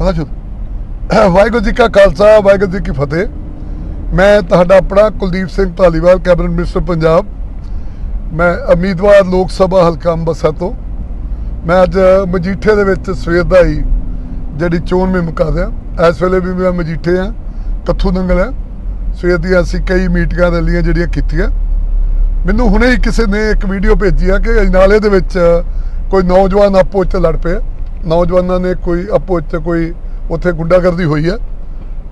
ਰਾਜੂ ਵਾਹਿਗੁਰੂ ਜੀ ਕਾ ਖਾਲਸਾ, ਵਾਹਿਗੁਰੂ ਜੀ ਕੀ ਫਤਿਹ। ਮੈਂ ਤੁਹਾਡਾ ਆਪਣਾ ਕੁਲਦੀਪ ਸਿੰਘ ਧਾਲੀਵਾਲ, ਕੈਬਨਿਟ ਮਿਨਿਸਟਰ ਪੰਜਾਬ। ਮੈਂ ਉਮੀਦਵਾਰ ਲੋਕ ਸਭਾ ਹਲਕਾ ਅੰਮ੍ਰਿਤਸਰ ਤੋਂ। ਮੈਂ ਅੱਜ ਮਜੀਠੇ ਦੇ ਵਿੱਚ ਸਵੇਰ ਦਾ ਹੀ ਜਿਹੜੀ ਚੋਣ ਮੈਂ ਮੁਕਾ ਦਿਆਂ। ਇਸ ਵੇਲੇ ਵੀ ਮੈਂ ਮਜੀਠੇ ਆ ਕੱਥੂ ਨੰਗਲ ਆ ਸਵੇਰ ਦੀਆਂ ਅਸੀਂ ਕਈ ਮੀਟਿੰਗਾਂ ਰੈਲੀਆਂ ਜਿਹੜੀਆਂ ਕੀਤੀਆਂ। ਮੈਨੂੰ ਹੁਣੇ ਹੀ ਕਿਸੇ ਨੇ ਇੱਕ ਵੀਡੀਓ ਭੇਜੀ ਆ ਕਿ ਅਜਨਾਲੇ ਦੇ ਵਿੱਚ ਕੋਈ ਨੌਜਵਾਨ ਆਪੋ ਵਿੱਚ ਲੜ ਪਏ ਨੌਜਵਾਨਾਂ ਨੇ ਕੋਈ ਆਪੋ ਵਿੱਚ ਕੋਈ ਉੱਥੇ ਗੁੰਡਾਗਰਦੀ ਹੋਈ ਹੈ।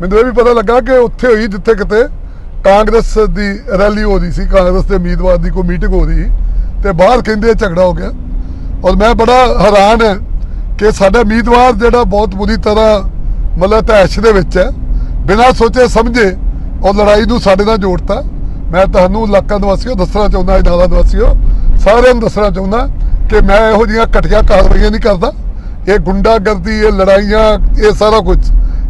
ਮੈਨੂੰ ਇਹ ਵੀ ਪਤਾ ਲੱਗਾ ਕਿ ਉੱਥੇ ਹੋਈ ਜਿੱਥੇ ਕਿਤੇ ਕਾਂਗਰਸ ਦੀ ਰੈਲੀ ਹੋ ਰਹੀ ਸੀ, ਕਾਂਗਰਸ ਦੇ ਉਮੀਦਵਾਰ ਦੀ ਕੋਈ ਮੀਟਿੰਗ ਹੋ ਰਹੀ ਸੀ ਤੇ ਬਾਹਰ ਕਹਿੰਦੇ ਝਗੜਾ ਹੋ ਗਿਆ। ਔਰ ਮੈਂ ਬੜਾ ਹੈਰਾਨ ਹੈ ਕਿ ਸਾਡਾ ਉਮੀਦਵਾਰ ਜਿਹੜਾ ਬਹੁਤ ਬੁਰੀ ਤਰ੍ਹਾਂ ਮਤਲਬ ਤੈਸ਼ ਦੇ ਵਿੱਚ ਹੈ, ਬਿਨਾਂ ਸੋਚੇ ਸਮਝੇ ਉਹ ਲੜਾਈ ਨੂੰ ਸਾਡੇ ਨਾਲ ਜੋੜਤਾ। ਮੈਂ ਤੁਹਾਨੂੰ ਇਲਾਕਾ ਨਿਵਾਸੀਓ ਦੱਸਣਾ ਚਾਹੁੰਦਾ ਇਦਾਰਾ ਨਿਵਾਸੀਓ, ਸਾਰਿਆਂ ਨੂੰ ਦੱਸਣਾ ਚਾਹੁੰਦਾ ਕਿ ਮੈਂ ਇਹੋ ਜਿਹੀਆਂ ਘਟੀਆਂ ਕਾਰਵਾਈਆਂ ਨਹੀਂ ਕਰਦਾ। ਇਹ ਗੁੰਡਾਗਰਦੀ, ਇਹ ਲੜਾਈਆਂ, ਇਹ ਸਾਰਾ ਕੁਝ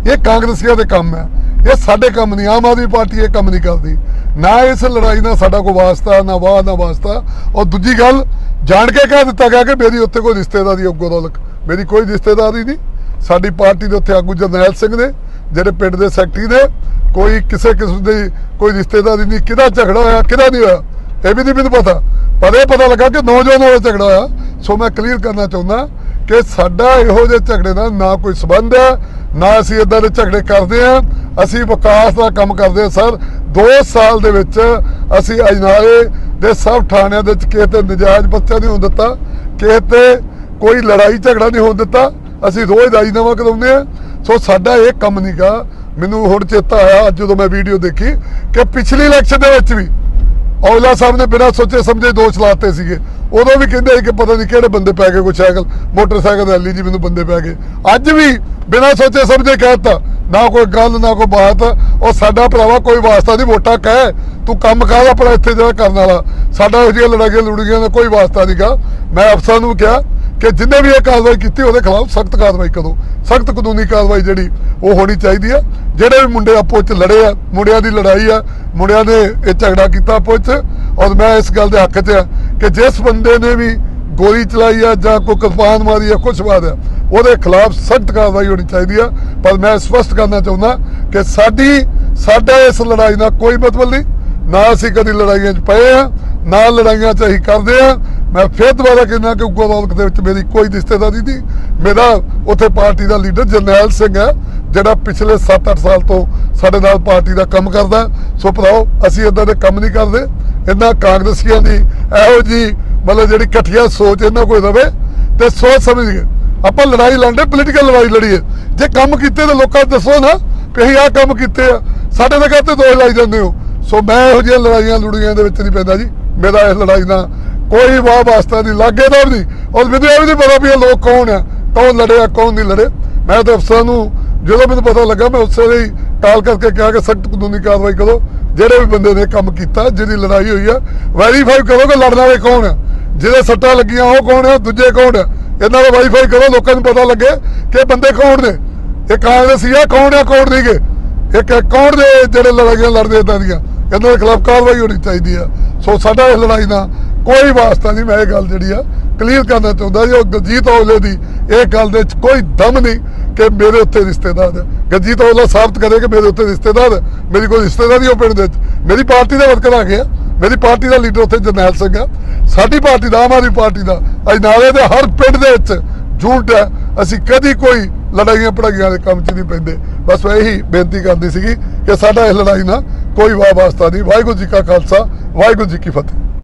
ਇਹ ਕਾਂਗਰਸੀਆਂ ਦੇ ਕੰਮ ਹੈ। ਇਹ ਸਾਡੇ ਕੰਮ ਨਹੀਂ, ਆਮ ਆਦਮੀ ਪਾਰਟੀ ਇਹ ਕੰਮ ਨਹੀਂ ਕਰਦੀ। ਨਾ ਇਸ ਲੜਾਈ ਨਾਲ ਸਾਡਾ ਕੋਈ ਵਾਸਤਾ, ਨਾ ਵਾਹ ਨਾ ਵਾਸਤਾ। ਔਰ ਦੂਜੀ ਗੱਲ, ਜਾਣ ਕੇ ਕਹਿ ਦਿੱਤਾ ਗਿਆ ਕਿ ਮੇਰੀ ਉੱਥੇ ਕੋਈ ਰਿਸ਼ਤੇਦਾਰੀ ਅੱਗੋਂ ਰੌਲਕ ਮੇਰੀ ਕੋਈ ਰਿਸ਼ਤੇਦਾਰੀ ਨਹੀਂ। ਸਾਡੀ ਪਾਰਟੀ ਦੇ ਉੱਥੇ ਆਗੂ ਜਰਨੈਲ ਸਿੰਘ ਨੇ, ਜਿਹੜੇ ਪਿੰਡ ਦੇ ਸੈਕਟਰੀ ਨੇ, ਕੋਈ ਕਿਸੇ ਕਿਸਮ ਦੀ ਕੋਈ ਰਿਸ਼ਤੇਦਾਰੀ ਨਹੀਂ। ਕਿਹਦਾ ਝਗੜਾ ਹੋਇਆ, ਕਿਹਦਾ ਨਹੀਂ ਹੋਇਆ, ਇਹ ਵੀ ਨਹੀਂ ਮੈਨੂੰ ਪਤਾ। ਪਰ ਇਹ ਪਤਾ ਲੱਗਾ ਕਿ ਨੌਜਵਾਨ ਦਾ ਝਗੜਾ ਹੋਇਆ। ਸੋ ਮੈਂ ਕਲੀਅਰ ਕਰਨਾ ਚਾਹੁੰਦਾ ਕਿ ਸਾਡਾ ਇਹੋ ਜਿਹੇ ਝਗੜੇ ਦਾ ਨਾ ਕੋਈ ਸਬੰਧ ਹੈ, ਨਾ ਅਸੀਂ ਇਦਾਂ ਦੇ ਝਗੜੇ ਕਰਦੇ ਆ ਅਸੀਂ ਵਿਕਾਸ ਦਾ ਕੰਮ ਕਰਦੇ ਆ ਸਰ। 2 ਸਾਲ ਦੇ ਵਿੱਚ ਅਸੀਂ ਅਜਨਾਲੇ ਦੇ ਸਭ ਥਾਣਿਆਂ ਦੇ ਵਿੱਚ ਕਿਸੇ ਤੇ ਨਜਾਇਜ਼ ਬੱਚਾ ਨਹੀਂ ਹੋਣ ਦਿੱਤਾ, ਕਿਸੇ ਤੇ ਕੋਈ ਲੜਾਈ ਝਗੜਾ ਨਹੀਂ ਹੋਣ ਦਿੱਤਾ। ਅਸੀਂ ਰੋਜ਼ ਰਾਜੀਨਾਮਾ ਕਰਾਉਂਦੇ ਆ ਸੋ ਸਾਡਾ ਇਹ ਕੰਮ ਨਹੀਂਗਾ। ਮੈਨੂੰ ਹੁਣ ਚੇਤਾ ਆਇਆ, ਅੱਜ ਜਦੋਂ ਮੈਂ ਵੀਡੀਓ ਦੇਖੀ ਕਿ ਪਿਛਲੀ ਇਲੈਕਸ਼ਨ ਦੇ ਵਿੱਚ ਵੀ ਔਲਾ ਸਾਹਿਬ ਨੇ ਬਿਨਾਂ ਸੋਚੇ ਸਮਝੇ ਦੋਸ਼ ਲਾਤੇ ਸੀਗੇ। ਉਦੋਂ ਵੀ ਕਹਿੰਦੇ ਸੀ ਕਿ ਪਤਾ ਨਹੀਂ ਕਿਹੜੇ ਬੰਦੇ ਪੈ ਗਏ ਕੋਈ ਸਾਈਕਲ, ਮੋਟਰਸਾਈਕਲ ਰੈਲੀ ਜੀ ਮੈਨੂੰ ਬੰਦੇ ਪੈ ਗਏ। ਅੱਜ ਵੀ ਬਿਨਾਂ ਸੋਚੇ ਸਮਝੇ ਕਹਿਤਾ ਨਾ ਕੋਈ ਗੱਲ, ਨਾ ਕੋਈ ਬਾਤ, ਉਹ ਸਾਡਾ ਭਰਾਵਾ ਕੋਈ ਵਾਸਤਾ ਨਹੀਂ ਵੋਟਾਂ ਕਹਿ, ਤੂੰ ਕੰਮ ਕਰ ਆਪਣਾ ਇੱਥੇ ਜਿਹੜਾ ਕਰਨ ਵਾਲਾ। ਸਾਡਾ ਇਹੋ ਜਿਹੀਆਂ ਲੜਾਈਆਂ ਲੁੜੀਆਂ ਦਾ ਕੋਈ ਵਾਸਤਾ ਨਹੀਂਗਾ ਮੈਂ ਅਫਸਰਾਂ ਨੂੰ ਕਿਹਾ ਕਿ ਜਿੰਨੇ ਵੀ ਇਹ ਕਾਰਵਾਈ ਕੀਤੀ, ਉਹਦੇ ਖਿਲਾਫ ਸਖਤ ਕਾਰਵਾਈ ਕਰੋ। ਸਖਤ ਕਾਨੂੰਨੀ ਕਾਰਵਾਈ ਜਿਹੜੀ, ਉਹ ਹੋਣੀ ਚਾਹੀਦੀ ਆ। ਜਿਹੜੇ ਵੀ ਮੁੰਡੇ ਆਪੋ ਵਿੱਚ ਲੜੇ ਆ, ਮੁੰਡਿਆਂ ਦੀ ਲੜਾਈ ਆ, ਮੁੰਡਿਆਂ ਨੇ ਇਹ ਝਗੜਾ ਕੀਤਾ ਆਪੋ ਵਿੱਚ ਔਰ ਮੈਂ ਇਸ ਗੱਲ ਦੇ ਹੱਕ 'ਚ ਆ ਕਿ ਜਿਸ ਬੰਦੇ ਨੇ ਵੀ ਗੋਲੀ ਚਲਾਈ ਆ ਜਾਂ ਕੋਈ ਕਿਰਪਾਨ ਮਾਰੀ ਆ, ਕੁਛ ਬਾਤ ਆ, ਉਹਦੇ ਖਿਲਾਫ ਸਖਤ ਕਾਰਵਾਈ ਹੋਣੀ ਚਾਹੀਦੀ ਆ। ਪਰ ਮੈਂ ਸਪਸ਼ਟ ਕਰਨਾ ਚਾਹੁੰਦਾ ਕਿ ਸਾਡੀ, ਸਾਡਾ ਇਸ ਲੜਾਈ ਨਾਲ ਕੋਈ ਮਤਲਬ ਨਹੀਂ। ਨਾ ਅਸੀਂ ਕਦੀ ਲੜਾਈਆਂ 'ਚ ਪਏ ਆ, ਨਾ ਲੜਾਈਆਂ 'ਚ ਅਸੀਂ ਕਰਦੇ ਆ। ਮੈਂ ਫਿਰ ਦੁਬਾਰਾ ਕਹਿੰਦਾ ਕਿ ਉਗੋ ਰੌਲਕ ਦੇ ਵਿੱਚ ਮੇਰੀ ਕੋਈ ਰਿਸ਼ਤੇਦਾਰੀ ਨਹੀਂ। ਮੇਰਾ ਉੱਥੇ ਪਾਰਟੀ ਦਾ ਲੀਡਰ ਜਰਨੈਲ ਸਿੰਘ ਹੈ ਜਿਹੜਾ ਪਿਛਲੇ 7-8 ਸਾਲ ਤੋਂ ਸਾਡੇ ਨਾਲ ਪਾਰਟੀ ਦਾ ਕੰਮ ਕਰਦਾ। ਸੋ ਭਰਾਓ, ਅਸੀਂ ਇਦਾਂ ਦੇ ਕੰਮ ਨਹੀਂ ਕਰਦੇ। ਇਹਨਾਂ ਕਾਂਗਰਸੀਆਂ ਦੀ ਇਹੋ ਜੀ ਮਤਲਬ ਜਿਹੜੀ ਘਟੀਆ ਸੋਚ ਇਹਨਾਂ ਕੋਈ ਰਵੇ ਤੇ ਸੋਚ ਸਮਝ ਕੇ ਆਪਾਂ ਲੜਾਈ ਲੜਦੇ ਪੋਲੀਟੀਕਲ ਲੜਾਈ ਲੜੀਏ। ਜੇ ਕੰਮ ਕੀਤੇ ਤਾਂ ਲੋਕਾਂ ਦੱਸੋ ਨਾ ਕਿ ਅਸੀਂ ਆਹ ਕੰਮ ਕੀਤੇ ਆ। ਸਾਡੇ ਦੇ ਘਰ ਤੇ ਦੋਸ਼ ਲਾਈ ਜਾਂਦੇ ਹੋ। ਸੋ ਮੈਂ ਇਹੋ ਜਿਹੀਆਂ ਲੜਾਈਆਂ ਲੁੜੀਆਂ ਦੇ ਵਿੱਚ ਨਹੀਂ ਪੈਂਦਾ ਜੀ। ਮੇਰਾ ਇਸ ਲੜਾਈ ਨਾਲ ਕੋਈ ਵਾਹ ਵਾਸਤਾ ਨਹੀਂ, ਲਾਗੇ ਦਾ ਵੀ ਨਹੀਂ। ਔਰ ਮੈਨੂੰ ਇਹ ਵੀ ਨਹੀਂ ਪਤਾ ਵੀ ਇਹ ਲੋਕ ਕੌਣ ਆ, ਕੌਣ ਲੜਿਆ ਕੌਣ ਨਹੀਂ ਲੜੇ। ਮੈਂ ਤਾਂ ਅਫਸਰਾਂ ਨੂੰ ਜਦੋਂ ਮੈਨੂੰ ਪਤਾ ਲੱਗਾ, ਮੈਂ ਉਸੇ ਲਈ ਹੀ ਕਾਲ ਕਰਕੇ ਕਿਹਾ ਕਿ ਸਖਤ ਕਾਨੂੰਨੀ ਕਾਰਵਾਈ ਕਰੋ। ਜਿਹੜੇ ਵੀ ਬੰਦੇ ਨੇ ਕੰਮ ਕੀਤਾ, ਜਿਹਦੀ ਲੜਾਈ ਹੋਈ ਆ ਵੈਰੀਫਾਈ ਕਰੋ ਕਿ ਲੜਨ ਵਾਲੇ ਕੌਣ ਆ। ਜਿਹਦੇ ਸੱਟਾਂ ਲੱਗੀਆਂ, ਉਹ ਕੌਣ ਆ, ਦੂਜੇ ਕੌਣ ਆ। ਇਹਨਾਂ ਦਾ ਵੈਰੀਫਾਈ ਕਰੋ, ਲੋਕਾਂ ਨੂੰ ਪਤਾ ਲੱਗੇ ਕਿ ਬੰਦੇ ਕੌਣ ਨੇ। ਇਹ ਕਾਂਗਰਸੀ ਆ, ਕੌਣ ਆ, ਕੌਣ ਨਹੀਂਗੇ ਇੱਕ ਕੌਣ ਦੇ ਜਿਹੜੇ ਲੜਾਈਆਂ ਲੜਦੇ ਇਦਾਂ ਦੀਆਂ? ਇਹਨਾਂ ਦੇ ਖਿਲਾਫ ਕਾਰਵਾਈ ਹੋਣੀ ਚਾਹੀਦੀ ਆ। ਸੋ ਸਾਡਾ ਇਸ ਲੜਾਈ ਨਾਲ ਕੋਈ ਵਾਸਤਾ ਨਹੀਂ, ਮੈਂ ਇਹ ਗੱਲ ਜਿਹੜੀ ਆ ਕਲੀਅਰ ਕਰਨਾ ਚਾਹੁੰਦਾ ਜੀ, ਉਹ ਗਰਜੀਤ ਔਲੇ ਦੀ ਇਹ ਗੱਲ ਦੇ ਵਿੱਚ ਕੋਈ ਦਮ ਨਹੀਂ ਕਿ ਮੇਰੇ ਉੱਤੇ ਰਿਸ਼ਤੇਦਾਰ ਹੈ। ਗਰਜੀਤ ਔਲਾ ਸਾਬਤ ਕਰੇ ਕਿ ਮੇਰੇ ਉੱਤੇ ਰਿਸ਼ਤੇਦਾਰ ਹੈ। ਮੇਰੀ ਕੋਈ ਰਿਸ਼ਤੇਦਾਰੀ ਉਹ ਪਿੰਡ ਦੇ ਵਿੱਚ। ਮੇਰੀ ਪਾਰਟੀ ਦਾ ਵਰਕਰ ਆ ਗਿਆ। ਮੇਰੀ ਪਾਰਟੀ ਦਾ ਲੀਡਰ ਉੱਥੇ ਜਰਨੈਲ ਸਿੰਘ ਆ। ਸਾਡੀ ਪਾਰਟੀ ਦਾ, ਆਮ ਆਦਮੀ ਪਾਰਟੀ ਦਾ ਅਜਨਾਲੇ ਦੇ ਹਰ ਪਿੰਡ ਦੇ ਵਿੱਚ ਝੂਠ ਹੈ। ਅਸੀਂ ਕਦੀ ਕੋਈ ਲੜਾਈਆਂ ਪੜਾਈਆਂ ਦੇ ਕੰਮ 'ਚ ਨਹੀਂ ਪੈਂਦੇ। ਬਸ ਮੈਂ ਇਹੀ ਬੇਨਤੀ ਕਰਦੀ ਸੀਗੀ ਕਿ ਸਾਡਾ ਇਹ ਲੜਾਈ ਨਾਲ ਕੋਈ ਵਾਹ ਵਾਸਤਾ ਨਹੀਂ। ਵਾਹਿਗੁਰੂ ਜੀ ਕਾ ਖਾਲਸਾ, ਵਾਹਿਗੁਰੂ ਜੀ ਕੀ ਫਤਿਹ।